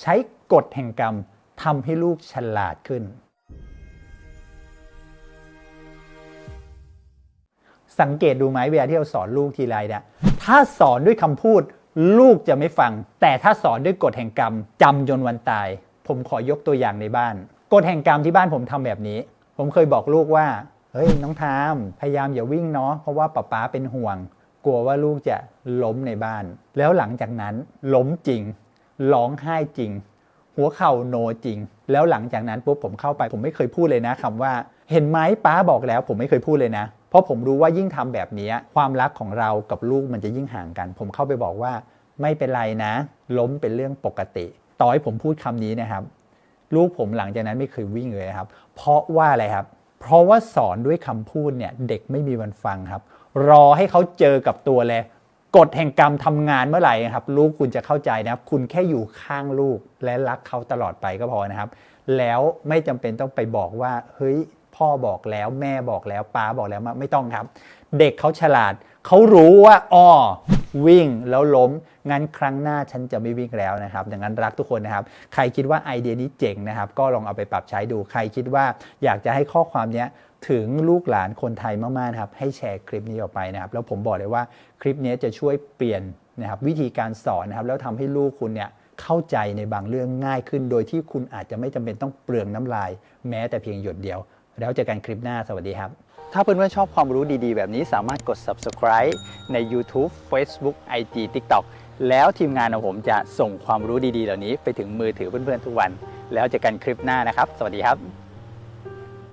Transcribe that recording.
ใช้กฎแห่งกรรมทำให้ลูกฉลาดขึ้น สังเกตดูไหมเวลาที่เราสอนลูกทีไรเนี่ยถ้าสอนด้วยคำพูดลูกจะไม่ฟัง แต่ถ้าสอนด้วยกฎแห่งกรรมจำจนวันตาย ผมขอยกตัวอย่างในบ้าน กฎแห่งกรรมที่บ้านผมทำแบบนี้ ผมเคยบอกลูกว่า เฮ้ยน้องทามพยายามอย่าวิ่งเนาะเพราะว่าป๊าป๊าเป็นห่วง กลัวว่าลูกจะล้มในบ้าน แล้วหลังจากนั้นล้มจริง ร้องไห้จริง หัวเข่าโนจริง แล้วหลังจากนั้นปุ๊บผมเข้าไป ผมไม่เคยพูดเลยนะคำว่า เห็นไหมป้าบอกแล้ว ผมไม่เคยพูดเลยนะ เพราะผมรู้ว่ายิ่งทำแบบนี้ ความรักของเรากับลูกมันจะยิ่งห่างกัน ผมเข้าไปบอกว่า ไม่เป็นไรนะ ล้มเป็นเรื่องปกติ ต่อให้ผมพูดคำนี้นะครับ ลูกผมหลังจากนั้นไม่เคยวิ่งเลยครับ เพราะว่าอะไรครับ เพราะว่าสอนด้วยคำพูดเนี่ยเด็กไม่มีวันฟังครับ รอให้เขาเจอกับตัวเลย กฎแห่งกรรมทำงานเมื่อไหร่ครับ ลูกคุณจะเข้าใจนะครับ คุณแค่อยู่ข้างลูกและรักเขาตลอดไปก็พอนะครับ แล้วไม่จำเป็นต้องไปบอกว่า เฮ้ย พ่อบอกแล้วแม่บอกแล้วป้าบอกแล้วไม่ต้องครับ เด็กเขาฉลาด เขารู้ว่าอ้อวิ่งแล้วล้ม งั้นครั้งหน้าฉันจะไม่วิ่งแล้วนะครับ ดังนั้นรักทุกคนนะครับ ใครคิดว่าไอเดียนี้เจ๋งนะครับ ก็ลองเอาไปปรับใช้ดู ใครคิดว่าอยากจะให้ข้อความเนี้ย ถึงลูกหลานคนไทยมากๆนะครับให้แชร์คลิปนี้ออกไปนะครับ แล้วผมบอกเลยว่าคลิปนี้จะช่วยเปลี่ยนนะครับวิธีการสอนนะครับ แล้วทำให้ลูกคุณเนี่ยเข้าใจในบางเรื่องง่ายขึ้น โดยที่คุณอาจจะไม่จำเป็นต้องเปลืองน้ำลาย แม้แต่เพียงหยดเดียว แล้วเจอกันคลิปหน้าสวัสดีครับ ถ้าเพื่อนๆชอบความรู้ดีๆ แบบนี้สามารถกด subscribe ใน YouTube Facebook IG TikTok แล้วทีมงานของผมจะส่งความรู้ดีๆ เหล่านี้ไปถึงมือถือเพื่อนๆทุกวัน แล้วเจอกันคลิปหน้านะครับ สวัสดีครับ